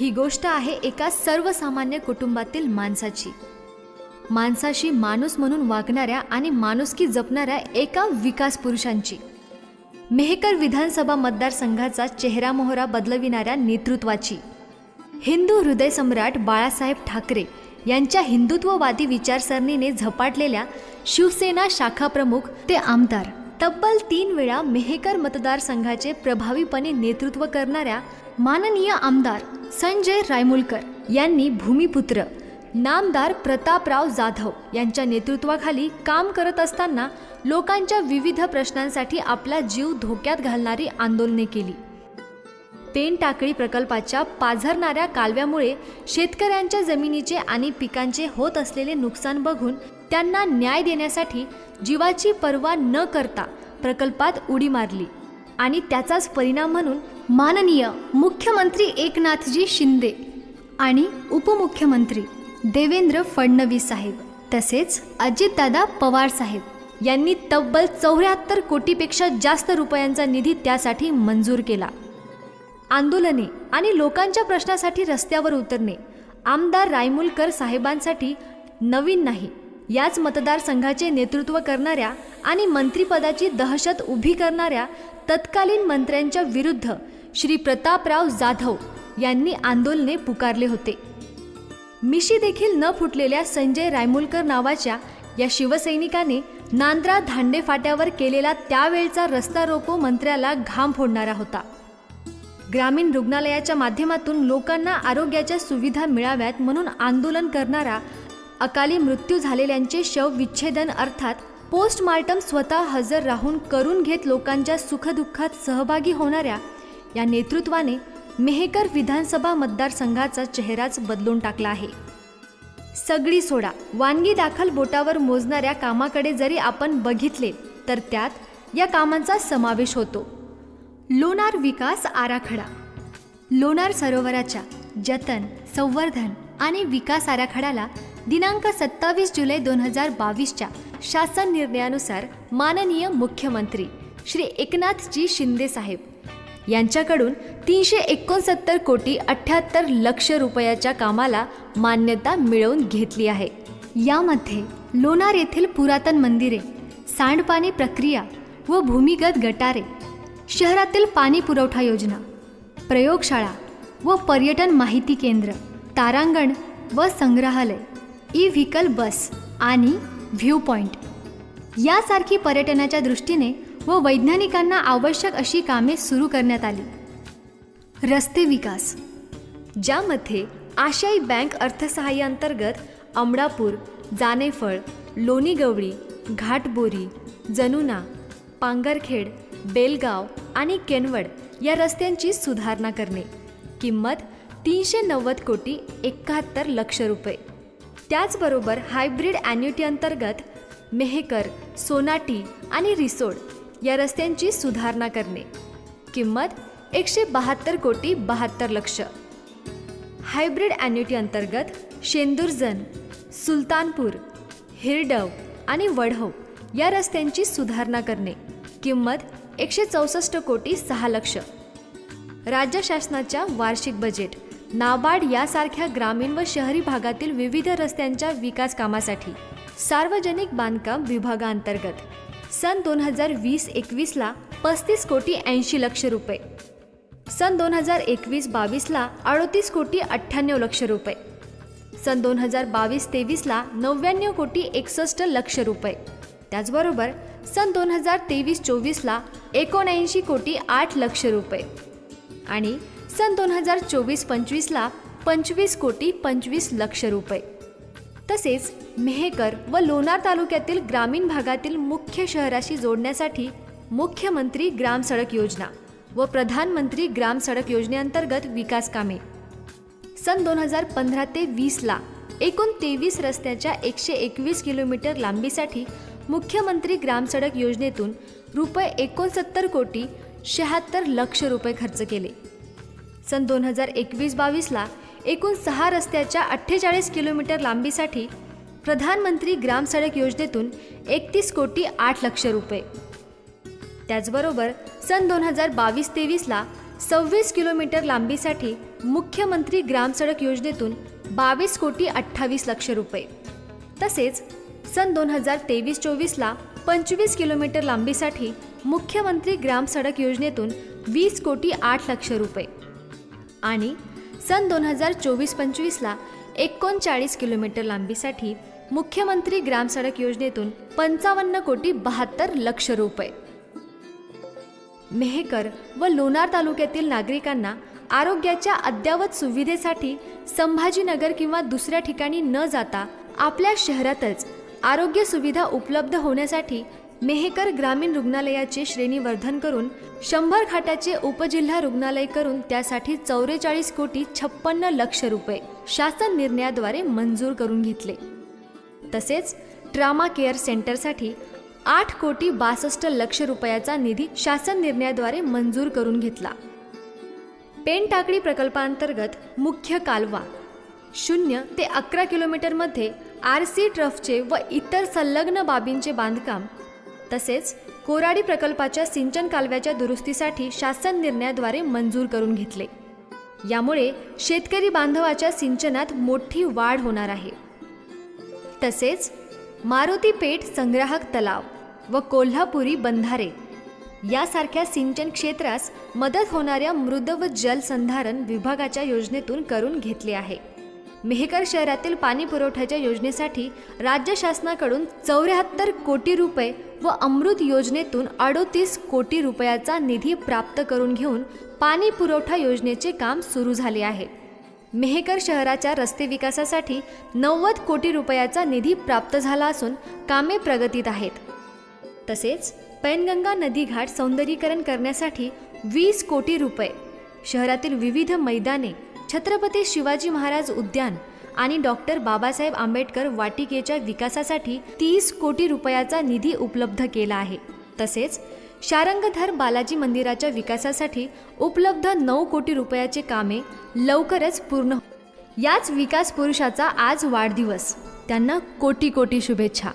ही गोष्ट आहे एका सर्वसामान्य कुटुंबातील माणसाची. माणसाशी माणूस म्हणून वागणाऱ्या आणि माणुसकी जपणाऱ्या एका विकास पुरुषांची. मेहकर विधानसभा मतदारसंघाचा चेहरा मोहरा बदलविणाऱ्या नेतृत्वाची. हिंदू हृदय सम्राट बाळासाहेब ठाकरे यांच्या हिंदुत्ववादी विचारसरणीने झपाटलेल्या शिवसेना शाखा प्रमुख ते आमदार. तब्बल तीन वेळा मेहकर मतदारसंघाचे प्रभावीपणे नेतृत्व करणाऱ्या माननीय आमदार संजय रायमुलकर यांनी भूमिपुत्र नामदार प्रतापराव जाधव यांच्या नेतृत्वाखाली काम करत असताना लोकांच्या विविध प्रश्नांसाठी आपला जीव धोक्यात घालणारी आंदोलने केली. पेन टाकळी प्रकल्पाच्या पाझरणाऱ्या कालव्यामुळे शेतकऱ्यांच्या जमिनीचे आणि पिकांचे होत असलेले नुकसान बघून त्यांना न्याय देण्यासाठी जीवाची पर्वा न करता प्रकल्पात उडी मारली आणि त्याचाच परिणाम म्हणून माननीय मुख्यमंत्री एकनाथजी शिंदे आणि उपमुख्यमंत्री देवेंद्र फडणवीस साहेब तसेच अजितदादा पवार साहेब यांनी तब्बल चौऱ्याहत्तर कोटीपेक्षा जास्त रुपयांचा निधी त्यासाठी मंजूर केला. आंदोलने आणि लोकांच्या प्रश्नासाठी रस्त्यावर उतरणे आमदार रायमुलकर साहेबांसाठी नवीन नाही याच मतदारसंघाचे नेतृत्व करणाऱ्या आणि मंत्रिपदाची दहशत उभी करणाऱ्या तत्कालीन मंत्र्यांच्या विरुद्ध श्री प्रतापराव जाधव यांनी आंदोलने पुकारले होते. मिशी देखील न फुटलेल्या संजय रायमुलकर नावाच्या या शिवसैनिकाने नांद्रा धांडे फाट्यावर केलेला त्यावेळचा रस्ता रोको मंत्र्याला घाम फोडणारा होता. ग्रामीण रुग्णालयाच्या माध्यमातून लोकांना आरोग्याच्या सुविधा मिळाव्यात म्हणून आंदोलन करणारा अकाली मृत्यू झालेल्यांचे शव विच्छेदन अर्थात पोस्टमार्टम स्वतः हजर राहून करून घेत लोकांच्या सुखदुःखात सहभागी होणाऱ्या या नेतृत्वाने मेहकर विधानसभा मतदारसंघाचा चेहराच बदलून टाकला आहे. सगळी सोडा वानगी दाखल बोटावर मोजणाऱ्या कामाकडे जरी आपण बघितले तर त्यात या कामांचा समावेश होतो. लोणार विकास आराखडा. लोणार सरोवराच्या जतन संवर्धन आणि विकास आराखड्याला दिनांक सत्तावीस जुलै दोन हजार बावीसच्या शासन निर्णयानुसार माननीय मुख्यमंत्री श्री एकनाथजी शिंदे साहेब यांच्याकडून तीनशे एकोणसत्तर कोटी अठ्ठ्याहत्तर लक्ष रुपयाच्या कामाला मान्यता मिळवून घेतली आहे. यामध्ये लोणार येथील पुरातन मंदिरे सांडपाणी प्रक्रिया व भूमिगत गटारे शहरातील पाणी पुरवठा योजना प्रयोगशाळा व पर्यटन माहिती केंद्र तारांगण व संग्रहालय ई व्हीकल बस आणि व्ह्यू पॉईंट यासारखी पर्यटनाच्या दृष्टीने व वैज्ञानिकांना आवश्यक अशी कामे सुरू करण्यात आली. रस्ते विकास ज्यामध्ये आशियाई बँक अर्थसहाय्याअंतर्गत अमडापूर जानेफळ लोणीगवळी घाटबोरी जनुना पांगरखेड बेलगाव आणि केनवड या रस्त्यांची सुधारणा करणे. किंमत तीनशे नव्वद कोटी एकाहत्तर लक्ष रुपये. त्याचबरोबर हायब्रिड ॲन्युटी अंतर्गत मेहकर सोनाटी आणि रिसोड या रस्त्यांची सुधारणा करणे. किंमत एकशे बहात्तर कोटी बहात्तर लक्ष. हायब्रिड ॲन्युटी अंतर्गत शेंदुरजन सुलतानपूर हिरडव आणि वढव या रस्त्यांची सुधारणा करणे. किंमत एकशे चौसष्ट कोटी सहा लक्ष. राज्य शासनाच्या वार्षिक बजेट नाबार्ड यासारख्या ग्रामीण व शहरी भागातील विविध रस्त्यांच्या विकास कामासाठी सार्वजनिक बांधकाम विभागाअंतर्गत सन दोन हजार वीस एकवीसला पस्तीस कोटी ऐंशी लक्ष रुपये. सन दोन हजार एकवीस बावीसला अडोतीस कोटी अठ्ठ्याण्णव लक्ष रुपये. सन दोन हजार बावीस तेवीसला नव्याण्णव कोटी एकसष्ट लक्ष रुपये. त्याचबरोबर सन दोन हजार तेवीस चोवीसला एकोणऐंशी कोटी आठ लक्ष रुपये. आणि सन दोन हजार चोवीस पंचवीसला पंचवीस कोटी पंचवीस लक्ष रुपये. तसेच मेहकर व लोणार तालुक्यातील ग्रामीण भागातील मुख्य मुख्य शहराशी जोडण्यासाठी मुख्यमंत्री ग्राम सडक योजना व प्रधानमंत्री ग्राम सडक योजनेअंतर्गत विकास कामे. सन दोन हजार पंधरा ते वीसला एकूण तेवीस रस्त्याच्या एकशे एकवीस किलोमीटर लांबीसाठी मुख्यमंत्री ग्राम सडक योजनेतून रुपये एकोणसत्तर कोटी शहात्तर लक्ष रुपये खर्च केले. सन दोन हजार एकवीस बावीसला एकूण सहा रस्त्याच्या अठ्ठेचाळीस किलोमीटर लांबीसाठी प्रधानमंत्री ग्राम सडक योजनेतून एकतीस कोटी आठ लक्ष रुपये. त्याचबरोबर सन दोन हजार बावीस तेवीसला सव्वीस किलोमीटर लांबीसाठी मुख्यमंत्री ग्रामसडक योजनेतून बावीस कोटी अठ्ठावीस लक्ष रुपये. तसेच सन दोन हजार तेवीस चोवीसला पंचवीस किलोमीटर लांबीसाठी मुख्यमंत्री ग्रामसडक योजनेतून वीस कोटी आठ लक्ष रुपये. आणि सन दोन हजार चोवीस पंचवीसला एकोणचाळीस किलोमीटर लांबीसाठी मुख्यमंत्री ग्रामसडक योजनेतून पंचावन्न कोटी बहात्तर लक्ष रुपये. मेहकर व लोणार तालुक्यातील नागरिकांना आरोग्याच्या अद्ययावत सुविधेसाठी संभाजीनगर किंवा दुसऱ्या ठिकाणी न जाता आपल्या शहरातच आरोग्य सुविधा उपलब्ध होण्यासाठी मेहकर ग्रामीण रुग्णालयाचे श्रेणीवर्धन करून शंभर खाटाचे उपजिल्हा रुग्णालय करून त्यासाठी चौवेचाळीस कोटी छप्पन्न लक्ष रुपये शासन निर्णयाद्वारे मंजूर करून घेतले. तसेच ट्रामा केअर सेंटरसाठी आठ कोटी बासष्ट लक्ष रुपयाचा निधी शासन निर्णयाद्वारे मंजूर करून घेतला. पेनटाकडी प्रकल्पांतर्गत मुख्य कालवा. शून्य ते अकरा किलोमीटरमध्ये आर सी ट्रफचे व इतर संलग्न बाबींचे बांधकाम तसेच कोराडी प्रकल्पाच्या सिंचन कालव्याच्या दुरुस्तीसाठी शासन निर्णयाद्वारे मंजूर करून घेतले. यामुळे शेतकरी बांधवाच्या सिंचनात मोठी वाढ होणार आहे. तसेच मारुती पेठ संग्राहक तलाव व कोल्हापुरी बंधारे यासारख्या सिंचन क्षेत्रास मदत होणाऱ्या मृद व जलसंधारण विभागाच्या योजनेतून करून घेतले आहे. मेहकर शहरातील पाणी पुरवठ्याच्या योजनेसाठी राज्य शासनाकडून चौऱ्याहत्तर कोटी रुपये व अमृत योजनेतून अडोतीस कोटी रुपयाचा निधी प्राप्त करून घेऊन पाणी पुरवठा योजनेचे काम सुरू झाले आहे. मेहकर शहराच्या रस्ते विकासासाठी नव्वद कोटी रुपयाचा निधी प्राप्त झाला असून कामे प्रगतीत आहेत. तसेच पैनगंगा नदी घाट सौंदर्यीकरण करण्यासाठी वीस कोटी रुपये शहरातील विविध मैदाने छत्रपती शिवाजी महाराज उद्यान आणि डॉक्टर बाबासाहेब आंबेडकर वाटिकेच्या विकासासाठी तीस कोटी रुपयाचा निधी उपलब्ध केला आहे. तसेच शारंगधर बालाजी मंदिराच्या विकासासाठी उपलब्ध नऊ कोटी रुपयाचे कामे लवकरच पूर्ण हो- याच विकास पुरुषाचा आज वाढदिवस. त्यांना कोटी कोटी शुभेच्छा.